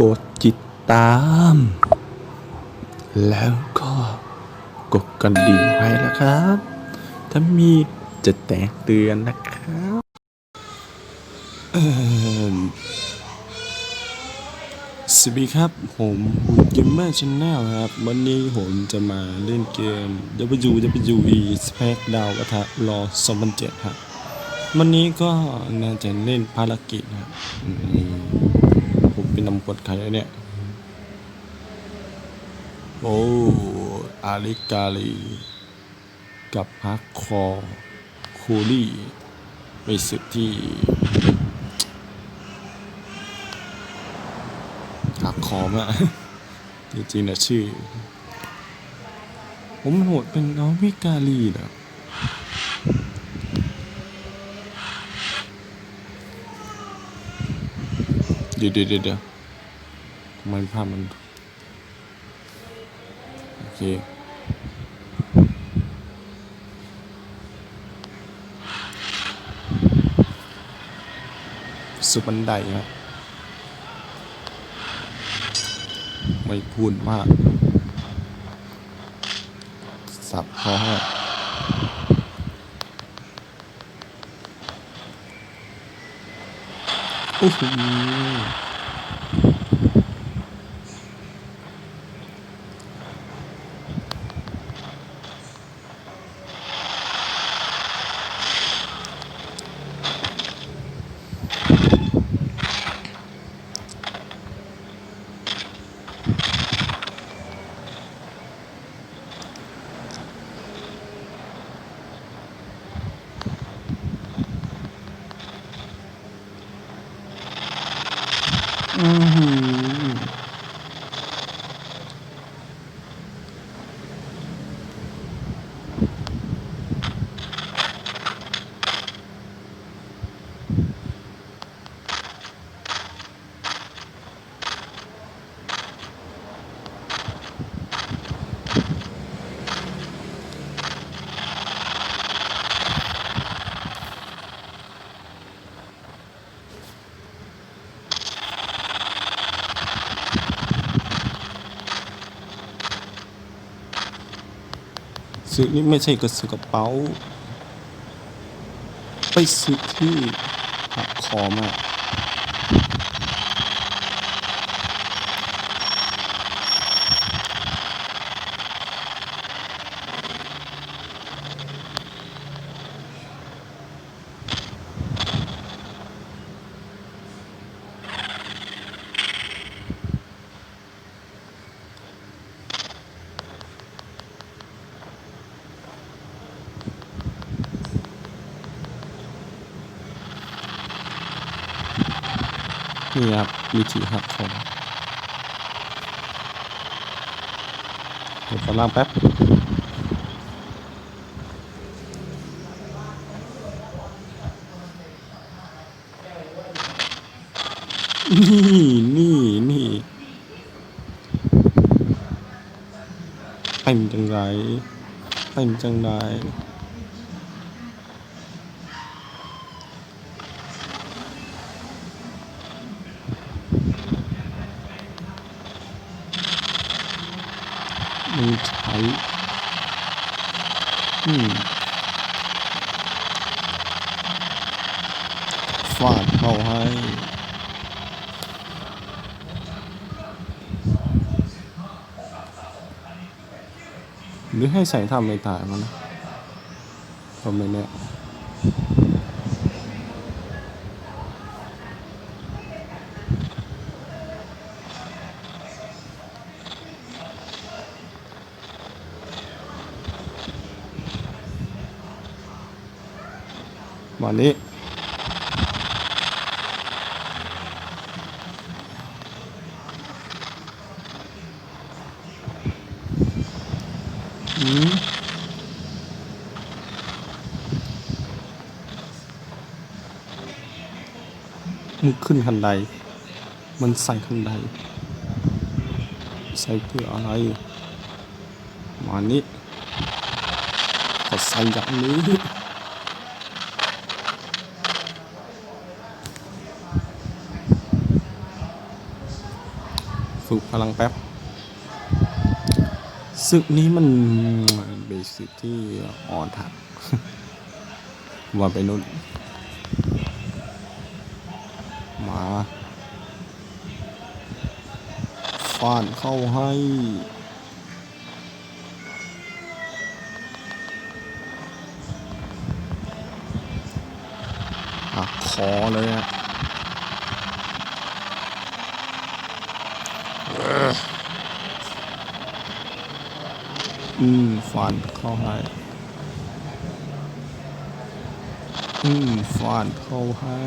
กดติดตาม แล้วก็กดกระดิ่งไว้นะครับ ถ้ามีจะแจ้งเตือนนะครับเออสวัสดีครับ ผมบุญเกมเมอร์ชแนลครับ วันนี้ผมจะมาเล่นเกม WWE SmackDown กระทะรอ2007ครับวันนี้ก็น่าจะเล่นภารกิจนะครับ เป็นนำกดใครเนี่ย โอ้ อาริกาลี กับฮักคอร์คูลี่ไปสึกที่ฮักคอมากจริงๆนะชื่อ ผมโหดเป็นน้องวิกาลีเหรอเดี๋ยวเดี๋ยวเดี๋ยว เดี๋ยวทำไมภาพมัน โอเคสุบันไดครับไม่พูดมาก สับพอให้โอ้โห อือหือ ซื้อนี่ไม่ใช่กระสือกระเป๋า ไปซื้อที่หักคอมาก นี่ครับวิธีหักคอเดี๋ยวขอล่างแป๊บนี่นี่นี่เป็นจังไรเป็นจังไรมันใช้อืม ฟาดเข้าให้หรือให้ใส่ทำในตายมันนะผมไม่แน่วันนี้ มมันขึ้นคันใด มันใส่คันใด ใส่เพื่ออะไร มานี้ก็ใส่อย่างนี้ฝึกพลังแป๊บ ศึกนี้มันเป็นศึกที่อ่อนถักว่าไปนู่นมาฟาดเข้าให้หักคอเลยอะ อืมฟันเข้าให้ อืมฟันเข้าให้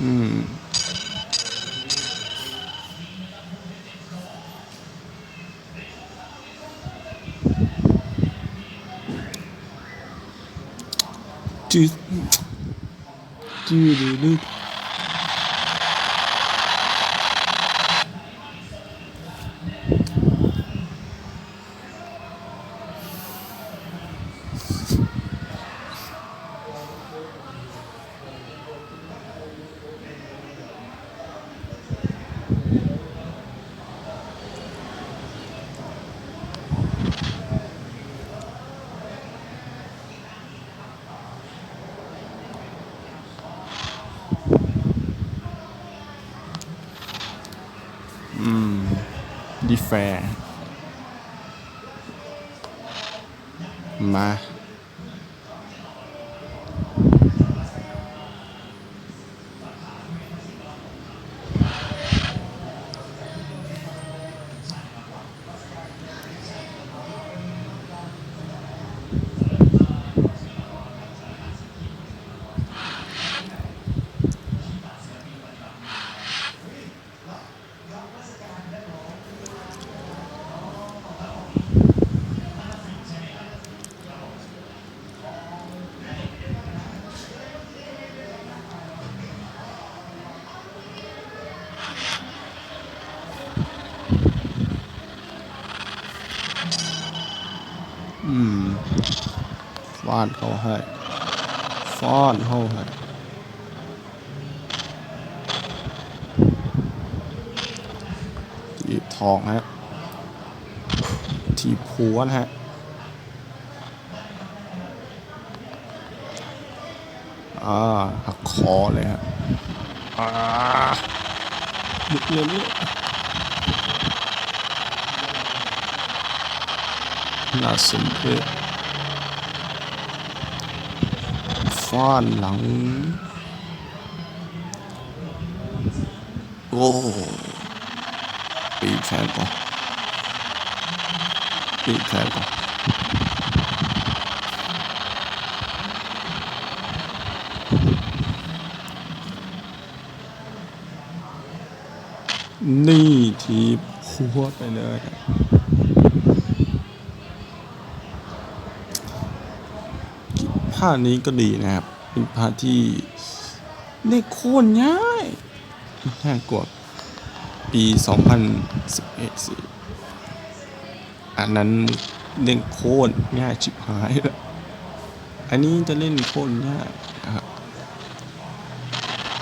อืมจืด จืด ที่แฟร์มา ฟาดเขาให้ฟาดเขาให้ทีบทองฮะ ทีบหัวนะฮะอ่าหักคอเลยฮะอ่าลุกเลยเนี่ยน่าสนเพช ฟาดหลัง โอ้ปีกแขนก่อนปีกแขนก่อนนี่ทีบหัวไปเลย ผ้านี้ก็ดีนะครับ เป็นผ้าที่เล่นโค่นง่ายง่ากว่าปี 2011สิอันนั้นเล่นโค่นง่ายชิบหายเลยอันนี้จะเล่นโค่นง่ายนะครับ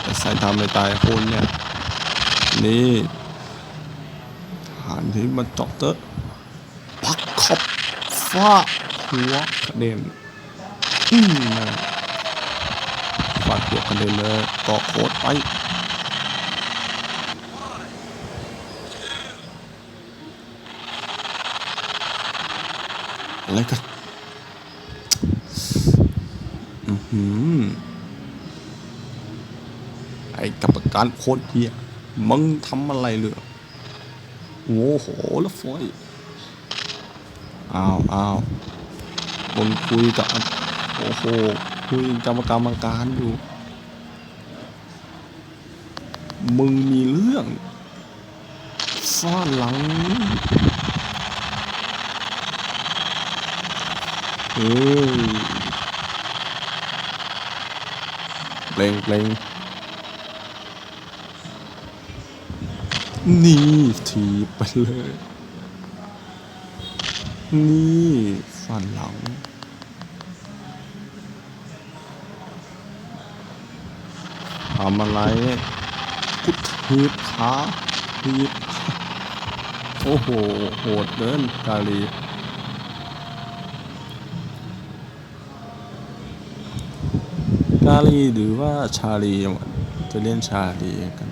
แต่สายตามไม่ตายโค่นเนี่ยนี่ฐานที่มันจอกเตอะปักขอบฟ้าหัวกระเด็น อืมนั่นแหละฟาดหัวกันเลยเลยเกาะโคตรไปอะไรกันอือหือไอ้กรรมการโคตรเฮียมึงทำอะไรเลยโอ้โหแล้วฟอยอ้าวอ้าวมึงคุยกับ โอ้โหคุยกรรมกรรมการอยู่ มึงมีเรื่อง ซ่อนหลัง เฮ้ยเปลงเปลงนี่ทีบไปเลย นี่ฟสั่นหลัง ทำอะไรกุดทีบขาทีบโอ้โห โหดเดินกาลีกาลีหรือว่าชาลีจะเรียนชาลีกัน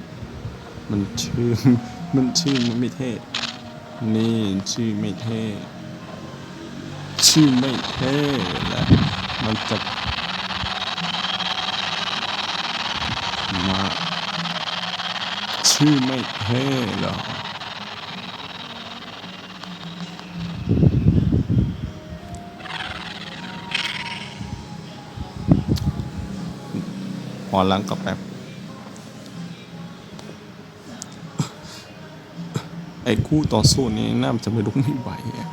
มันชื่อ มันชื่อมันไม่เท่ นี่ชื่อไม่เท่ ชื่อไม่เท่และมันจะ มาชื่อไม่เท่หรอพอหลังก็แป๊บไอ้คู่ต่อสู้นี้น่าจะไม่ลุกไม่ไหวอะ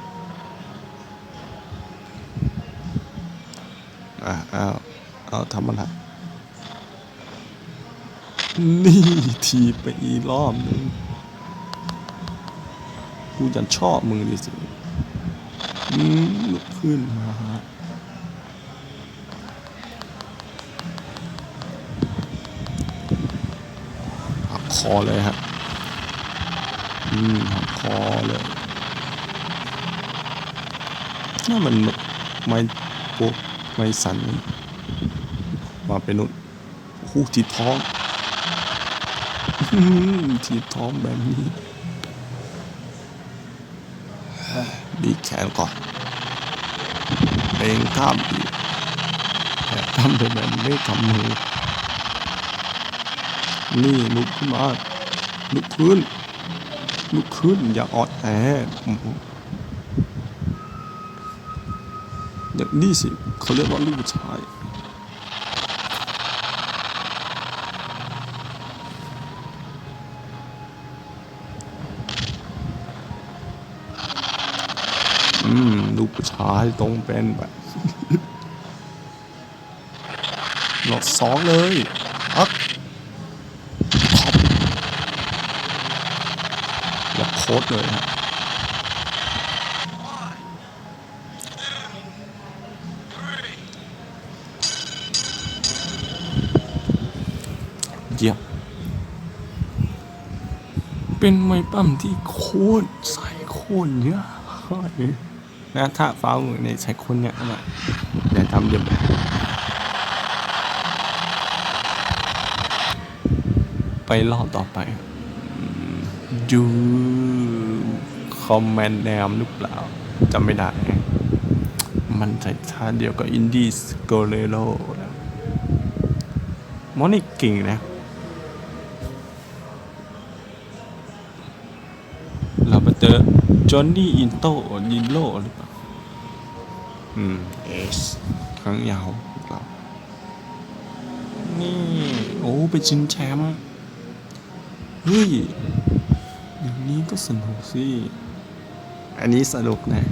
เอาวเอาทำอะไร นี่ทีไปอีรอบหนึงกูจะชอบมึงดิสิลุกขึ้นมาหักคอเลยฮะอืมหักคอเลยน่ามันไม่ปุ๊บไม่สันมาเป็นนุ่นหูทีบท้อง ทีบท้องแบบนี้บีแขนก่อนเองกล้ามบีบแต่กล้ามเป็นแบบไม่กำมือ นี่ลุกขึ้นมาลุกขึ้นลุกขึ้นอย่าออดแออืมอย่างนี้สิเขาเรียกว่าลูกชาย ลูกผู้ชายตรงเป็นแบบหลอดสองเลยอักขอบล็อกโค้ดเลยฮะเยี่ยมเป็นไม้ปั้มที่โคตรใส่โคตรเยอะ นะถ้าฟ้ามือในใส่คนเนี่ยนะอย่าทำเดี๋ยวไปรอบต่อไป ดูคอมแมนแนมหรือเปล่าจำไม่ได้ มันใส่ท่าเดียวกับอินดี้สโกเลโรมอนี่เก่งนะ จอห์นนี่อินโตยินโลหรือเปล่า อืม เอส ครั้งยาวพวกเรา นี่ โอ้ไปชิงแชมป์เฮ้ย อย่างนี้ก็สนุกสิ อันนี้สนุกนะ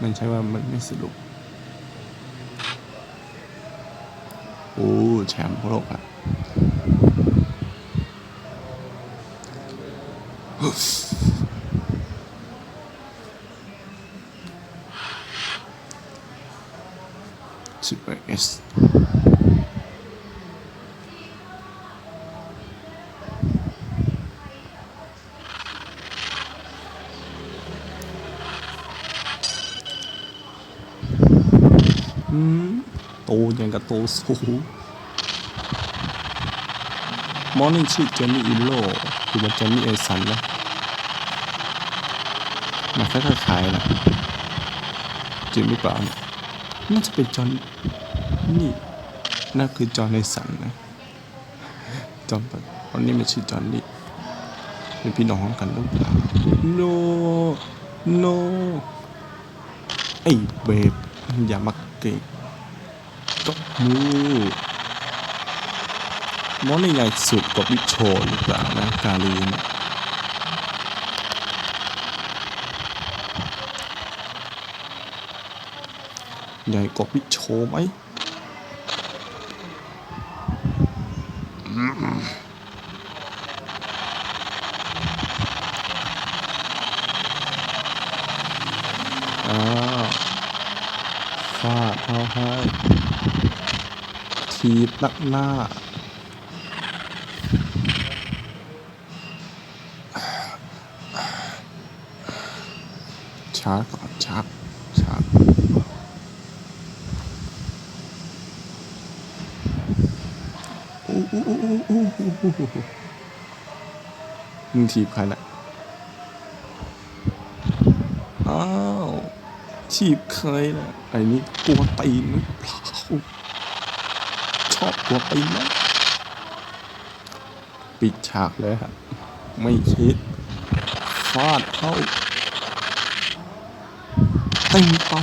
มันใช่ว่ามันไม่สนุก โอ้ แชมป์โลกอะ Oof. 11S โตยังกับโตสูงมอร์นิ่งชื่อเจมี่อินโลคือมันเจมี่เอซันนะมันก็ขายนะจริงหรือเปล่า น่าจะเป็นจอห์นนี่น่าคือจอห์นเอสันนะจอห์นวันนี้มันชื่อจอห์นนี่เป็นพี่น้องกันหรือเปล่า no no ไอ้เบบอย่ามาเก่งตบมือมอนี่ใหญ่สุดกว่าบิ๊กโชหรือเปล่านะกาลีเนี่ย ใหญ่กว่าบิ๊กโชไหมอืมอ้าวาดเอาให้ทีบนักหน้าช้าก่อนช้าร์จชาร์จอู้อู้อู้อู้อู้อู้อู้ มึงทีบใครน่ะ อ้าวทีบใครน่ะ ไอ้นี่กลัวตีนหรือเปล่าชอบกลัวตีนนะปิดฉากเลยครับไม่คิด ฟาดเข้าเต็มเต้า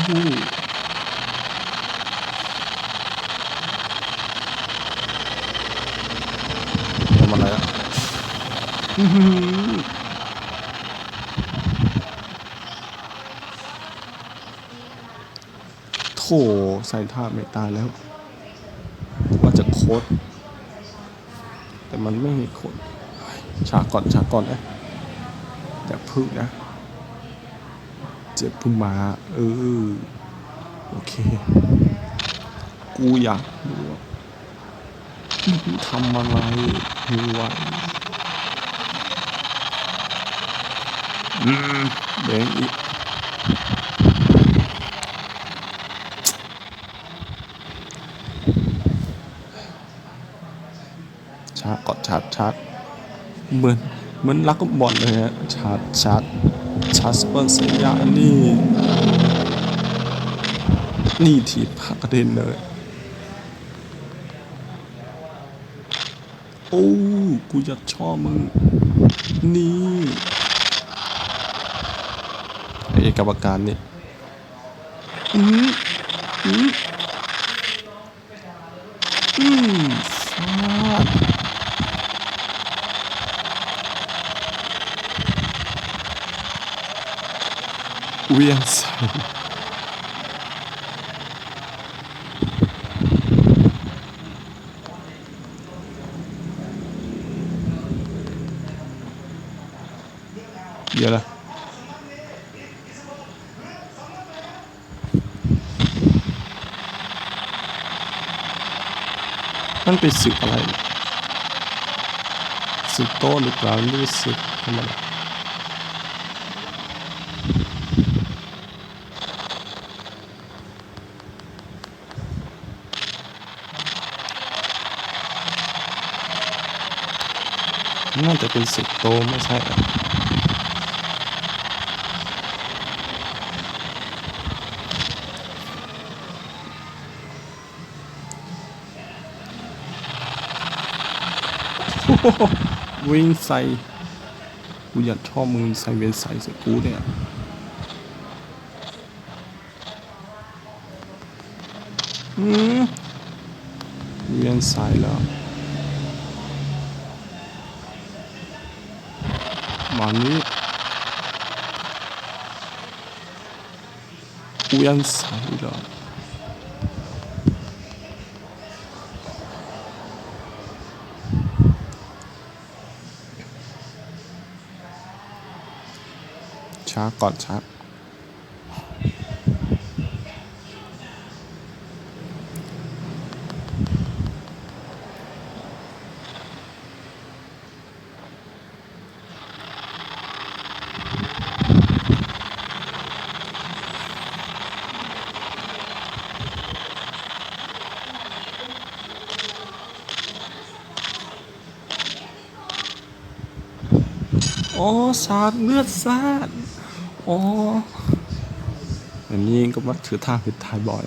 อะไรโถใส่ท่าไม่ตายแล้ว ว่าจะโคตรแต่มันไม่มีโคตรฉากก่อนฉากก่อนนะอย่าพึ่งนะ เจ็บพึ่งมา เออ โอเค กูอยากรู้ว่ามึง ทำอะไรมึงไว้อืมแดงอีกชาร์จกดชาร์จชาร์จเหมือนเหมือนลักบอลเลยฮะชาร์จชาร์จชาร์จสเปอร์สยามนี่ นี่ทีบพักกระเด็นเลย โอ้กูอยากชอบมึง นี่ไอ้กรรมการนี่อืมอืมอืมฟาดเวียงใส่ มันเป็นศึกอะไรเนี่ยศึกโต้หรือเปล่าไม่รู้สึกธรรมดาน่าจะเป็นศึกโตไม่ใช่หรอ วิ่งใส่กูอยากชอบมึงใส่เวนใส่ใส่กูเนี่ยอืมเวียนสายแล้ว มานี้เวียนสายแล้ว ช้าก่อนช้าอ๋อสาดเลือดสาด อ๋ออันนี้ก็มาถือทางผิดทายบ่อย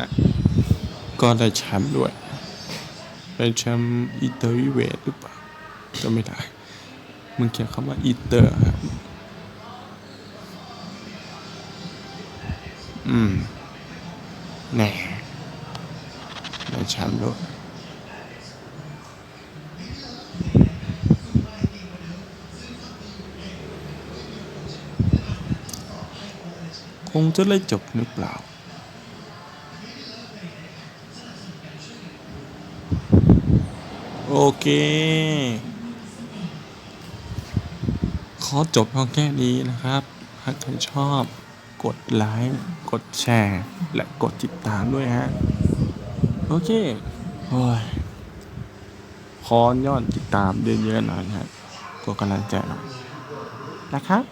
นะนะก็ได้แชมป์ด้วยเป็นแชมป์อีเตอร์วิเวทหรือเปล่าจะไม่ได้มึงเขียนคำว่าอีเตอร์ครับอืมแน่ได้แชมป์ด้วยคงจะได้จบหรือเปล่า โอเค ขอจบเพียงแค่นี้นะครับ ถ้าใครชอบกดไลค์ กดแชร์ และกดติดตามด้วยฮะ โอเคโอ้ยขอยอดติดตามเยอะๆหน่อยนะฮะกดกำลังใจหน่อยนะครับ